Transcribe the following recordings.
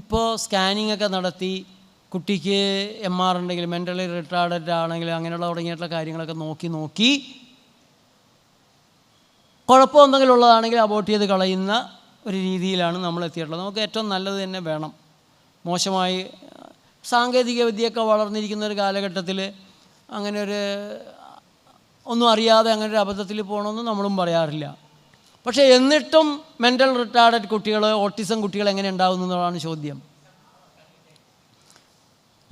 ഇപ്പോൾ സ്കാനിങ് ഒക്കെ നടത്തി കുട്ടിക്ക് എം ആർ ഉണ്ടെങ്കിൽ മെന്റലി റിട്ടാർഡഡ് ആണെങ്കിൽ അങ്ങനെയുള്ള തുടങ്ങിയിട്ടുള്ള കാര്യങ്ങളൊക്കെ നോക്കി നോക്കി കുഴപ്പം എന്തെങ്കിലും ഉള്ളതാണെങ്കിൽ അബോട്ട് ചെയ്ത് കളയുന്ന ഒരു രീതിയിലാണ് നമ്മൾ എത്തിയിട്ടുള്ളത്. നമുക്ക് ഏറ്റവും നല്ലത് തന്നെ വേണം. മോശമായി സാങ്കേതിക വിദ്യയൊക്കെ വളർന്നിരിക്കുന്ന ഒരു കാലഘട്ടത്തിൽ അങ്ങനെ ഒരു ഒന്നും അറിയാതെ അങ്ങനെ ഒരു അബദ്ധത്തിൽ പോകണമെന്ന് നമ്മളും പറയാറില്ല. പക്ഷേ എന്നിട്ടും മെന്റൽ റിട്ടാർഡഡ് കുട്ടികൾ ഓട്ടിസം കുട്ടികൾ എങ്ങനെ ഉണ്ടാകുന്നു എന്നുള്ളതാണ് ചോദ്യം.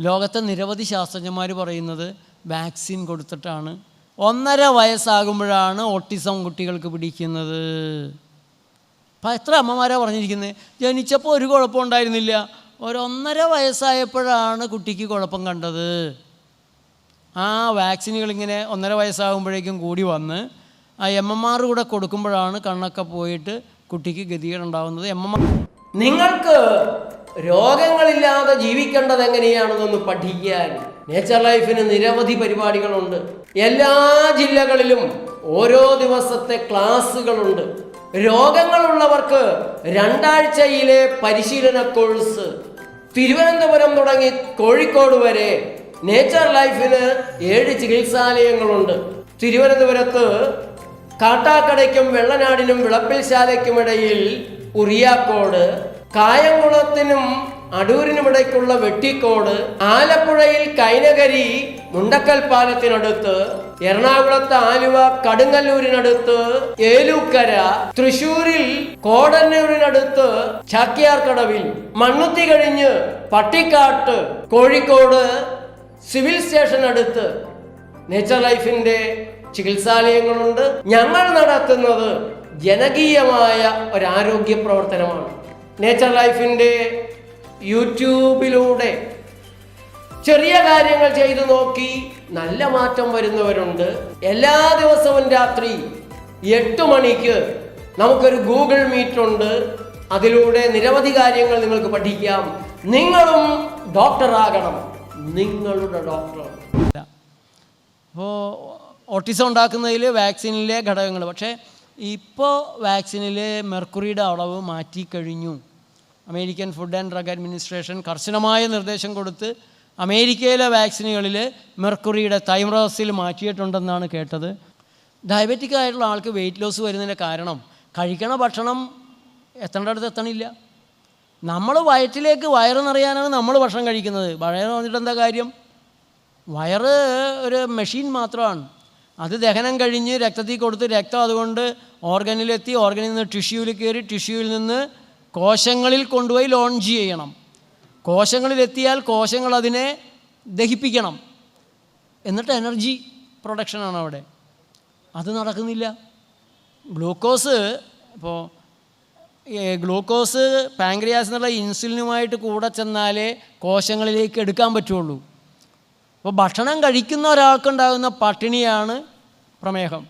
ലോകത്തെ നിരവധി ശാസ്ത്രജ്ഞന്മാർ പറയുന്നത് വാക്സിൻ കൊടുത്തിട്ടാണ്. ഒന്നര വയസ്സാകുമ്പോഴാണ് ഓട്ടിസം കുട്ടികൾക്ക് പിടിക്കുന്നത്. അപ്പം എത്ര അമ്മമാരാണ് പറഞ്ഞിരിക്കുന്നത് ജനിച്ചപ്പോൾ ഒരു കുഴപ്പം ഉണ്ടായിരുന്നില്ല. ഒരൊന്നര വയസ്സായപ്പോഴാണ് കുട്ടിക്ക് കുഴപ്പം കണ്ടത്. ആ വാക്സിനുകൾ ഇങ്ങനെ ഒന്നര വയസ്സാകുമ്പോഴേക്കും കൂടി വന്ന് ആ എം എം ആർ കൂടെ കൊടുക്കുമ്പോഴാണ് കണ്ണൊക്കെ പോയിട്ട് കുട്ടിക്ക് ഗതികേടുണ്ടാവുന്നത്. എം എം ആർ നിങ്ങൾക്ക് രോഗങ്ങളില്ലാതെ ജീവിക്കേണ്ടത് എങ്ങനെയാണെന്നൊന്ന് പഠിക്കാൻ നേച്ചർ ലൈഫിന് നിരവധി പരിപാടികളുണ്ട്. എല്ലാ ജില്ലകളിലും ഓരോ ദിവസത്തെ ക്ലാസ്സുകളുണ്ട്. രോഗങ്ങളുള്ളവർക്ക് രണ്ടാഴ്ചയിലെ പരിശീലന കോഴ്സ്. തിരുവനന്തപുരം തുടങ്ങി കോഴിക്കോട് വരെ നേച്ചർ ലൈഫിന് ഏഴ് ചികിത്സാലയങ്ങളുണ്ട്. തിരുവനന്തപുരത്ത് കാട്ടാക്കടയ്ക്കും വെള്ളനാടിനും വിളപ്പിൽശാലയ്ക്കുമിടയിൽ ഉറിയാക്കോട് കായംകുളത്തിനും അടൂരിനുമിടയ്ക്കുള്ള വെട്ടിക്കോട് ആലപ്പുഴയിൽ കൈനകരി മുണ്ടക്കൽ പാലത്തിനടുത്ത് എറണാകുളത്ത് ആലുവ കടുങ്ങല്ലൂരിനടുത്ത് ഏലൂക്കര തൃശൂരിൽ കോടന്നൂരിനടുത്ത് ചാക്യാർക്കടവിൽ മണ്ണുത്തി കഴിഞ്ഞ് പട്ടിക്കാട്ട് കോഴിക്കോട് സിവിൽ സ്റ്റേഷൻ അടുത്ത് നേച്ചർ ലൈഫിന്റെ ചികിത്സാലയങ്ങളുണ്ട്. ഞങ്ങൾ നടത്തുന്നത് ജനകീയമായ ഒരു ആരോഗ്യ പ്രവർത്തനമാണ്. നേച്ചർ ലൈഫിന്റെ യൂട്യൂബിലൂടെ ചെറിയ കാര്യങ്ങൾ ചെയ്തു നോക്കി നല്ല മാറ്റം വരുന്നവരുണ്ട്. എല്ലാ ദിവസവും രാത്രി എട്ട് മണിക്ക് നമുക്കൊരു ഗൂഗിൾ മീറ്റ് ഉണ്ട്. അതിലൂടെ നിരവധി കാര്യങ്ങൾ നിങ്ങൾക്ക് പഠിക്കാം. നിങ്ങളും ഡോക്ടറാകണം. നിങ്ങളുടെ ഡോക്ടർ അപ്പോൾ ഓട്ടിസം ഉണ്ടാക്കുന്നതിൽ വാക്സിനിലെ ഘടകങ്ങൾ പക്ഷേ ഇപ്പോൾ വാക്സിനിൽ മെർക്കുറിയുടെ അളവ് മാറ്റിക്കഴിഞ്ഞു American food and drug administration കർശനമായ നിർദ്ദേശം കൊടുത്ത് അമേരിക്കയിലെ വാക്സിനുകളിൽ മെർക്കുറിയുടെ തൈമ്രോസിൽ മാറ്റിയിട്ടുണ്ടെന്നാണ് കേട്ടത്. ഡയബറ്റിക് ആയിട്ടുള്ള ആൾക്ക് വെയിറ്റ് ലോസ് വരുന്നതിന്റെ കാരണം കഴിക്കണ ഭക്ഷണം എത്തേണ്ടടുത്ത് എത്തണില്ല. നമ്മൾ വയറ്റിലേക്ക് വയറ് നിറയാനാണ് നമ്മൾ ഭക്ഷണം കഴിക്കുന്നത്. വയറ് വന്നിട്ട് എന്താ കാര്യം? വയറ് ഒരു മെഷീൻ മാത്രമാണ്. അത് ദഹനം കഴിഞ്ഞ് രക്തത്തിൽ കൊടുത്ത് രക്തം അതുകൊണ്ട് ഓർഗനിലെത്തി ഓർഗനിൽ നിന്ന് ടിഷ്യൂവിൽ കയറി ടിഷ്യൂവിൽ നിന്ന് കോശങ്ങളിൽ കൊണ്ടുപോയി ലോഞ്ച് ചെയ്യണം. കോശങ്ങളിലെത്തിയാൽ കോശങ്ങൾ അതിനെ ദഹിപ്പിക്കണം. എന്നിട്ട് എനർജി പ്രൊഡക്ഷനാണ് അവിടെ. അത് നടക്കുന്നില്ല. ഗ്ലൂക്കോസ് ഇപ്പോൾ ഗ്ലൂക്കോസ് പാങ്ക്രിയാസ് എന്നുള്ള ഇൻസുലിനുമായിട്ട് കൂടെ ചെന്നാലേ കോശങ്ങളിലേക്ക് എടുക്കാൻ പറ്റുള്ളൂ. അപ്പോൾ ഭക്ഷണം കഴിക്കുന്ന ഒരാൾക്കുണ്ടാകുന്ന പട്ടിണിയാണ് പ്രമേഹം.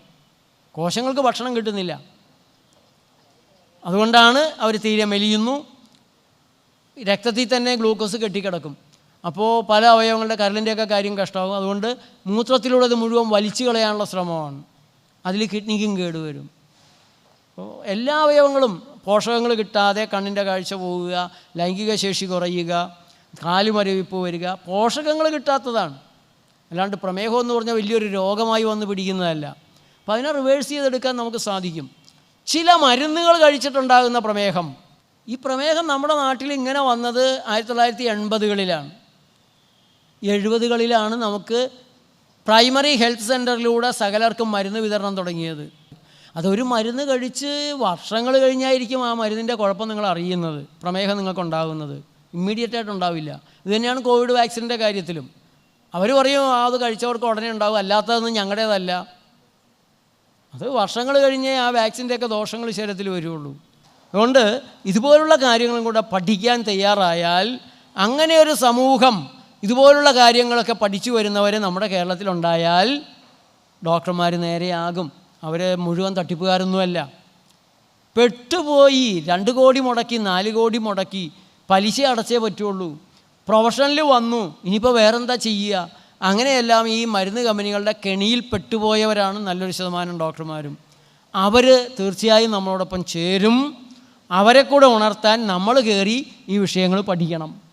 കോശങ്ങൾക്ക് ഭക്ഷണം കിട്ടുന്നില്ല. അതുകൊണ്ടാണ് അവർ തീരെ മെലിയുന്നു. രക്തത്തിൽ തന്നെ ഗ്ലൂക്കോസ് കെട്ടിക്കിടക്കും. അപ്പോൾ പല അവയവങ്ങളുടെ കരളിന്റെയൊക്കെ കാര്യം കഷ്ടമാകും. അതുകൊണ്ട് മൂത്രത്തിലൂടെ മുഴുവൻ വലിച്ചു കളയാനുള്ള ശ്രമമാണ്. അതിൽ കിഡ്നിക്കും കേടുവരും അപ്പോൾ എല്ലാ അവയവങ്ങളും പോഷകങ്ങൾ കിട്ടാതെ കണ്ണിന്റെ കാഴ്ച പോവുക ലൈംഗിക ശേഷി കുറയുക കാലുമരവിപ്പ് വരിക പോഷകങ്ങൾ കിട്ടാത്തതാണ്. അല്ലാണ്ട് പ്രമേഹം എന്ന് പറഞ്ഞാൽ വലിയൊരു രോഗമായി വന്ന് പിടിക്കുന്നതല്ല. അപ്പോൾ അതിനെ റിവേഴ്സ് ചെയ്തെടുക്കാൻ നമുക്ക് സാധിക്കും. ചില മരുന്നുകൾ കഴിച്ചിട്ടുണ്ടാകുന്ന പ്രമേഹം. ഈ പ്രമേഹം നമ്മുടെ നാട്ടിൽ ഇങ്ങനെ വന്നത് ആയിരത്തി തൊള്ളായിരത്തി എൺപതുകളിലാണ് എഴുപതുകളിലാണ് നമുക്ക് പ്രൈമറി ഹെൽത്ത് സെന്ററിലൂടെ സകലർക്കും മരുന്ന് വിതരണം തുടങ്ങിയത്. അതൊരു മരുന്ന് കഴിച്ച് വർഷങ്ങൾ കഴിഞ്ഞായിരിക്കും ആ മരുന്നിന്റെ കുഴപ്പം നിങ്ങൾ അറിയുന്നത് പ്രമേഹം നിങ്ങൾക്കുണ്ടാകുന്നത്. ഇമ്മീഡിയറ്റ് ആയിട്ട് ഉണ്ടാവില്ല. ഇത് തന്നെയാണ് കോവിഡ് വാക്സിന്റെ കാര്യത്തിലും. അവർ പറയും അത് കഴിച്ചവർക്ക് ഉടനെ ഉണ്ടാവും. അല്ലാത്തതൊന്നും ഞങ്ങളുടേതല്ല. അത് വർഷങ്ങൾ കഴിഞ്ഞേ ആ വാക്സിന്റെയൊക്കെ ദോഷങ്ങൾ ശരീരത്തിൽ വരുള്ളൂ. അതുകൊണ്ട് ഇതുപോലുള്ള കാര്യങ്ങളും കൂടെ പഠിക്കാൻ തയ്യാറായാൽ അങ്ങനെ ഒരു സമൂഹം ഇതുപോലുള്ള കാര്യങ്ങളൊക്കെ പഠിച്ചു വരുന്നവരെ നമ്മുടെ കേരളത്തിലുണ്ടായാൽ ഡോക്ടർമാർ നേരെയാകും. അവർ മുഴുവൻ തട്ടിപ്പുകാരൊന്നുമല്ല. പെട്ടുപോയി രണ്ട് കോടി മുടക്കി നാല് കോടി മുടക്കി പലിശ അടച്ചേ പറ്റുള്ളൂ. പ്രൊഫഷണൽ വന്നു. ഇനിയിപ്പോൾ വേറെന്താ ചെയ്യുക അങ്ങനെയെല്ലാം ഈ മരുന്ന് കമ്പനികളുടെ കെണിയിൽ പെട്ടുപോയവരാണ് നല്ലൊരു ശതമാനം ഡോക്ടർമാരും. അവർ തീർച്ചയായും നമ്മളോടൊപ്പം ചേരും. അവരെ കൂടെ ഉണർത്താൻ നമ്മൾ കയറി ഈ വിഷയങ്ങൾ പഠിക്കണം.